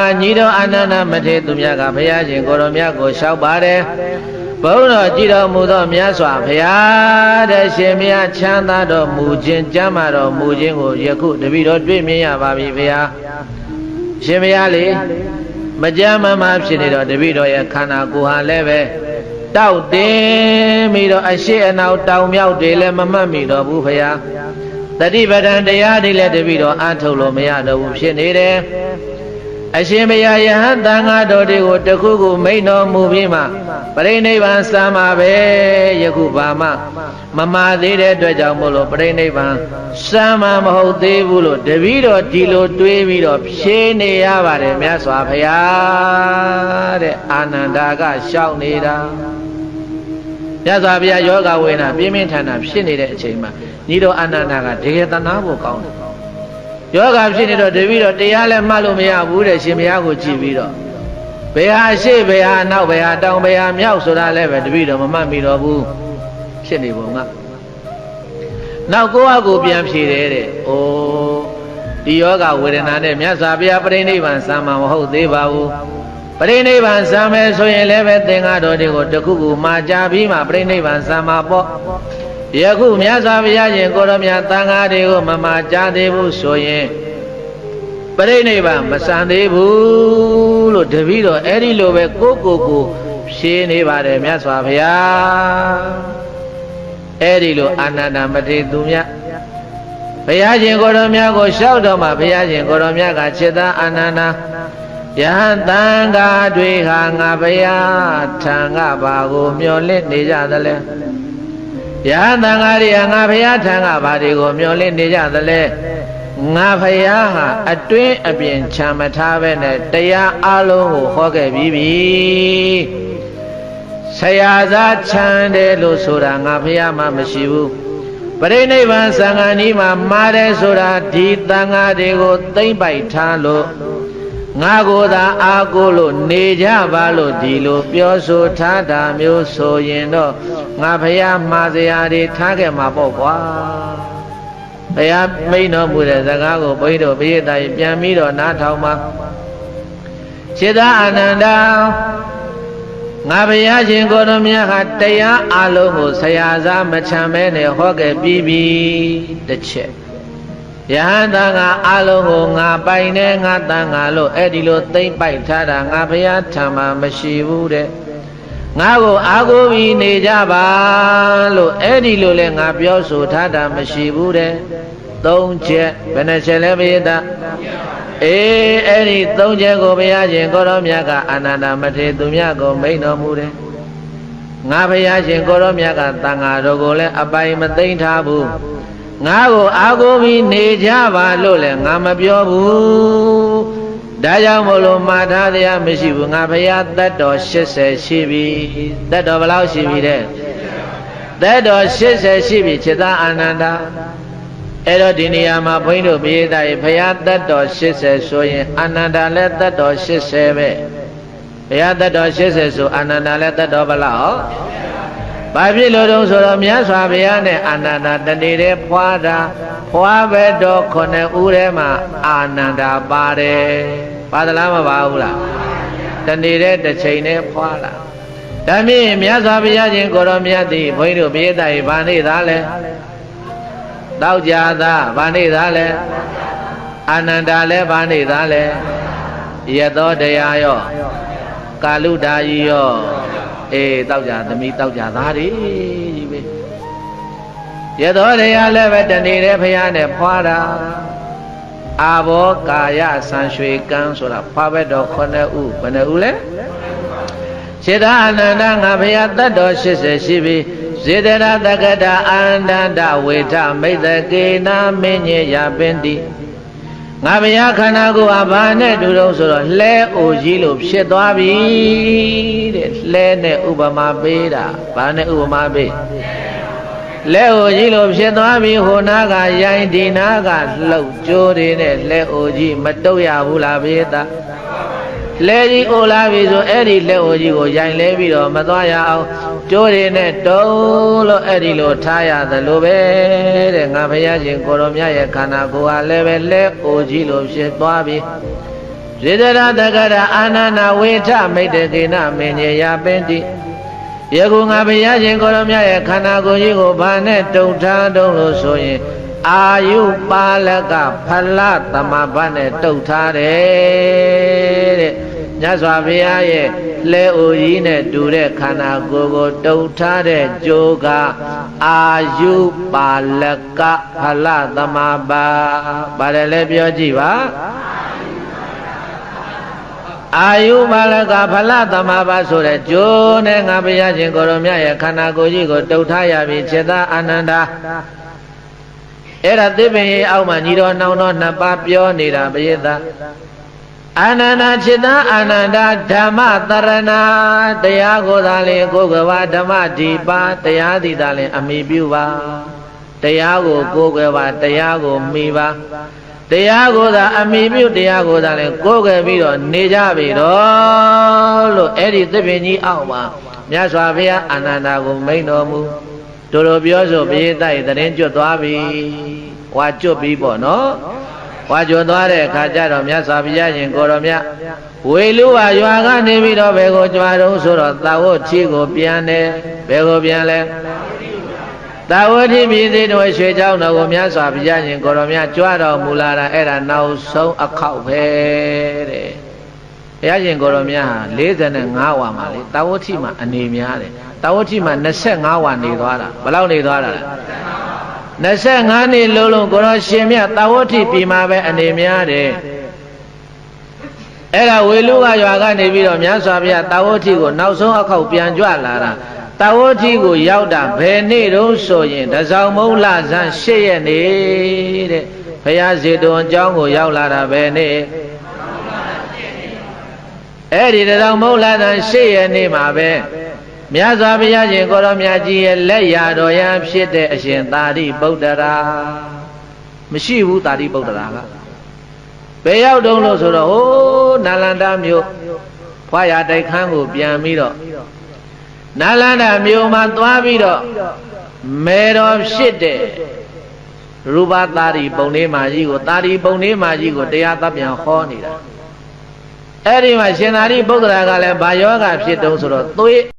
မာညီတော်အာနန္ဒမထေရသူမြတ်ကဘုရားရှင်ကိုရောမြတ်ကိုလျှောက်ပါတယ်ဘုန်းတော်ကြည်တော်မူသောမြတ်စွာဘုရားတဲ့ရှင်မြတ်ချမ်းသာတော်မူခြင်းကြမ်းမာတော်မူခြင်းကိုယခုတပည့်တော်တွေ့မြင်ရပါပြီဘုရားရှင်ဘုရားလေမကြမ်းမမာဖြစ်နေတော့တပည့်တော်ရဲ့ခန္ဓာကိုယ်ဟာလည်းပဲတောက်တင်ပြီးတော့အရှိအနောက်တောင်မြောက်တွေလည်းမမှတ်မိတော့ဘူးဘုရားတတိပဒံတရားတွေလည်းတပည့်တော်အားထုတ်လို့မရတော့ဘူးဖြစ်နေတယ် အရှင်ဘုရားယဟန်တန်ဃာတော်တွေကိုတခုခုမိန်တော်မူပြီးမှပရိနိဗ္ဗာန်စံမှာပဲယခုဘာမှမမာသေးတဲ့အတွက်ကြောင့်မို့လို့ပရိနိဗ္ဗာန်စံမှာမဟုတ်သေးဘူးလို့တပည့်တော်ဒီလိုတွေးပြီးတော့ဖြေနေရပါတယ်မြတ်စွာဘုရားတဲ့အာနန္ဒာကရှောက်နေတာမြတ်စွာဘုရားယောဂဝေဒနာပြင်းပြင်းထန်ထန်ဖြစ်နေတဲ့အချိန်မှာညီတော်အာနန္ဒာကတကယ်တနာဖို့ကောင်းတယ် ယောဂဖြစ်နေတော့တပည့်တော်တရားလည်းမှတ်လို့မရဘူးတဲ့ရှင်ဘုရားကိုကြည့်ပြီးတော့ဘယ်ဟာရှေ့ဘယ်ဟာနောက်ဘယ်ဟာတောင်ဘယ်ဟာမြောက်ဆိုတာလည်းပဲတပည့်တော်မမှတ်မိတော့ဘူးဖြစ်နေပုံကနောက်ကိုယ့်အကူပြန်ဖြေတယ်တဲ့။အိုးဒီယောဂဝေဒနာနဲ့မြတ်စွာဘုရားပြိဋိဘံစံမှာမဟုတ်သေးပါဘူး။ပြိဋိဘံစံမယ်ဆိုရင်လည်းပဲသင်္ဃာတော်တွေကိုတခုခုမှာကြပြီးမှပြိဋိဘံစံမှာပေါ့။ ယခုမြတ်စွာဘုရားရှင်ကိုရမြတ်သံဃာတွေကိုမမှာကြသေးဘူးဆိုရင်ပြိဋိဘံမစံသေးဘူးလို့တပည့်တော်အဲ့ဒီလိုပဲကိုကိုကိုဖြေနေပါတယ်မြတ်စွာဘုရား။အဲ့ဒီလိုအာနန္ဒမထေရသူမြတ်ဘုရားရှင်ကိုရောမြတ်ကိုလျှောက်တော့မှဘုရားရှင်ကိုရောမြတ်ကจิตအာနန္ဒာယဟန်တန်ဃာတွေဟာငါဘုရားထံကဘာကိုမျောလင့်နေကြသလဲ ယဟန်တန်ဃာတွေဟာငါဘုရားထံကဘာတွေကိုမျောလင့်နေကြသလဲငါဘုရားဟာအတွင်းအပြင်ခြံမထားပဲနဲ့တရားအလုံးကိုဟောခဲ့ပြီးပြီဆရာသားခြံတယ်လို့ဆိုတာငါဘုရားမှမရှိဘူးပရိနိဗ္ဗာန်သံဃာနီးမှာမာတယ်ဆိုတာဒီသံဃာတွေကိုသိမ့်ပိုက်ထားလို့ငါကိုယ်သာအာကိုလို့နေကြပါလို့ဒီလိုပြောဆိုထားတာမျိုးဆိုရင်တော့ ငါဘုရားမှာစရာတွေထားခဲ့မှာပေါ့ကွာဘုရားမိန်တော်မူတဲ့စကားကိုဘုန်းကြီးတို့ဘုရားတိုင်ပြန်ပြီးတော့နားထောင်ပါခြေသာအာနန္ဒာငါဘုရားရှင်ကိုယ်တော်မြတ်ဟာတရားအလုံးကိုဆရာစားမချမ်းမဲနဲ့ဟောခဲ့ပြီးပြီတစ်ချက်ယဟန်သားကအလုံးကိုငါပိုင်နေငါတန်ငါလို့အဲ့ဒီလိုသိမ့်ပိုက်ထားတာငါဘုရားထံမှာမရှိဘူးတဲ့ ငါကိုအာကိုပြီးနေကြပါလို့အဲ့ဒီလိုလဲငါပြောဆိုထားတာမရှိဘူးတဲ့သုံးချက်ဘယ်နှချက်လဲဘုရားအေးအဲ့ဒီသုံးချက်ကိုဘုရားရှင်ကိုရောမြတ်ကအာနန္ဒမထေရသူမြတ်ကိုမိန်တော်မူတယ်ငါဘုရားရှင်ကိုရောမြတ်ကတန်ဃာတော်ကိုလည်းအပိုင်မသိမ့်ထားဘူးငါကိုအာကိုပြီးနေကြပါလို့လည်းငါမပြောဘူး ဒါကြောင့်မို့လို့မှားထားတရားမရှိဘူးငါဘုရားတတ်တော်80ရှိပြီတတ်တော်ဘယ်လောက်ရှိပြီတဲ့တတ်တော်80ရှိပြီจิตာအာနန္ဒာအဲ့တော့ဒီနေရာမှာဘုန်းကြီးတို့ပြေးသားရေဘုရားတတ်တော်80ဆိုရင်အာနန္ဒာလည်းတတ်တော်80ပဲဘုရားတတ်တော်80ဆိုအာနန္ဒာလည်းတတ်တော်ဘယ်လောက် ဘာဖြစ်လို့တုံးဆိုတော့မြတ်စွာဘုရားနဲ့အာနန္ဒာတဏီတဲ့ဖွာတာဖွာပဲတော့ခုနှစ်ဦးထဲမှာအာနန္ဒာပါတယ်ပါသလားမပါဘူးလားတဏီတဲ့တစ်ချိန်နဲ့ဖွာလာဒါမြင့်မြတ်စွာဘုရားရှင်ကိုရောမြတ်သည်ဘုန်းကြီးတို့ပြေးသားရေဗာနေသားလဲတောက်ကြသာဗာနေသားလဲအာနန္ဒာလဲဗာနေသားလဲယသောတရားရောကာလုဒါယီရော အေးတောက်ကြသမီးတောက်ကြသားတွေကြီးပဲယသောတရားလည်းပဲတနေတဲ့ဖရာနဲ့ဖွာတာအာဘောကာယဆံရွှေကံဆိုတာဖွာဘက်တော်9ဦးဘယ်နှဦးလဲစေတအာနန္ဒငါဘုရားတတ်တော်80ရှိပြီဇေတရတက္ကတာအန္တန္တဝေထမိတ်တကေနာမင်းညရပင်တိ ငါဘုရားခန္ဓာကိုယ်ဟာဘာနဲ့တူတော့ဆိုတော့လှဲအိုကြီးလို့ဖြစ်သွားပြီတဲ့လှဲနဲ့ဥပမာပေးတာဘာနဲ့ဥပမာပေးလဲအိုကြီးလို့ဖြစ်သွားပြီဟိုနာကရိုင်းဒီနာကလှုပ်ကြိုးတွေနဲ့လဲအိုကြီးမတုတ်ရဘူးလားဘေးသားလဲကြီးအိုလာပြီဆိုအဲ့ဒီလက်အိုကြီးကိုရိုင်လဲပြီးတော့မသွားရအောင် ကျိုးတွေနဲ့တုံးလို့အဲ့ဒီလိုထားရသလိုပဲတဲ့ငါဘုရားရှင်ကိုရောမြတ်ရဲ့ခန္ဓာကိုယ်ဟာလည်းပဲလက်အိုကြီးလိုဖြစ်သွားပြီဇေဒရတကရအာနန္ဒဝေထမိတ်တကေနမင်းကြီးယာပင်တိယခုငါဘုရားရှင်ကိုရမြတ်ရဲ့ခန္ဓာကိုယ်ကြီးကိုဘာနဲ့တုံထားတုံးလို့ဆိုရင်အာယုပါလကဖလသမဘတ်နဲ့တုတ်ထားတယ်တဲ့ မြတ်စွာဘုရားရဲ့လဲအိုကြီးနဲ့တူတဲ့ခန္ဓာကိုယ်ကိုတုတ်ထားတဲ့ကြိုးကအာယုပါလကဖလသမဘတ်ပါတယ်လဲပြောကြည့်ပါအာယုပါလကဖလသမဘာဆိုတဲ့ကျိုးနဲ့ငါဘုရားရှင်ကိုရမြတ်ရဲ့ခန္ဓာကိုယ်ကြီးကိုတုတ်ထားရပြီခြေသားအာနန္ဒာအဲ့ဒါသစ်ပင်ရဲ့အောက်မှာညီတော်နှောင်းတော်နှစ်ပါးပြောနေတာပရိသတ် အာနန္ဒာခြေသားအာနန္ဒာဓမ္မတရဏတရားကိုသာလင်ကိုယ်ကဘာဓမ္မဒီပါတရားသည်သာလင် အမိပြုပါတရားကိုကိုယ်ကဘာတရားကိုမိပါတရားကိုသာအမိပြုတရားကိုသာလည်းကိုးကွယ်ပြီးတော့နေကြပြီတော့လို့အဲ့ဒီသစ်ပင်ကြီးအောက်မှာမြတ်စွာဘုရားအာနန္ဒာကိုမိန်တော်မူတို့လိုပြောဆိုဘုရားတိုက်တရင်ကျွတ်သွားပြီဟွာကျွတ်ပြီပေါ့နော် ဟွာကျွတ်သွားတဲ့အခါကျတော့မြတ်စွာဘုရားရှင်ကိုတော်မြတ်ဝေလူဝရွာကနေပြီးတော့ဘယ်ကိုကြွားတော့ဆိုတော့သာဝတ်ချီကိုပြန်တယ်ဘယ်ကိုပြန်လဲသာဝတိပြည်သေးတော်ရွှေเจ้าတော်ကိုမြတ်စွာဘုရားရှင်ကိုရောမြတ်ကြွတော်မူလာတာအဲ့ဒါနောက်ဆုံးအခောက်ပဲတဲ့ဘုရားရှင်ကိုရောမြတ်ဟာ45ဝါမှာလေသာဝတိမှာအနေများတယ်သာဝတိမှာ25ဝါနေသွားတာဘယ်လောက်နေသွားတာလဲ 25နှစ်လုံးလုံးကိုရောရှင်မြတ်သာဝတိပြည်မှာပဲအနေများတယ်အဲ့ဒါဝေလူကရွာကနေပြီးတော့မြတ်စွာဘုရားတာဝတိကိုနောက်ဆုံးအခောက်ပြန်ကြွလာတာတာဝတိကိုရောက်တာဘယ်နေ့တုန်းဆိုရင်တစောင်းမုံလဇန်၈ရက်နေ့တဲ့ဘုရားဇေတဝန်ကျောင်းကိုရောက်လာတာဘယ်နေ့အဲ့ဒီတစောင်းမုံလဇန်၈ရက်နေ့မှာပဲ မြတ်စွာဘုရားရှင်ကိုရောမြတ်ကြီးရဲ့လက်ရတော်ရန်ဖြစ်တဲ့အရှင်သာရိပုတ္တရာမရှိဘူးသာရိပုတ္တရာကဘယ်ရောက်တုံးလို့ဆိုတော့ဟိုးနာလန္ဒမြို့ဖွာရတိုက်ခန်းကိုပြန်ပြီးတော့နာလန္ဒမြို့မှာသွားပြီးတော့မေတော်ဖြစ်တဲ့ရူပသာရီပုံလေးမာကြီးကိုသာရီပုံလေးမာကြီးကိုတရားသပြန်ဟောနေတာအဲ့ဒီမှာရှင်သာရိပုတ္တရာကလည်းဘာယောဂဖြစ်တုံးဆိုတော့သွေး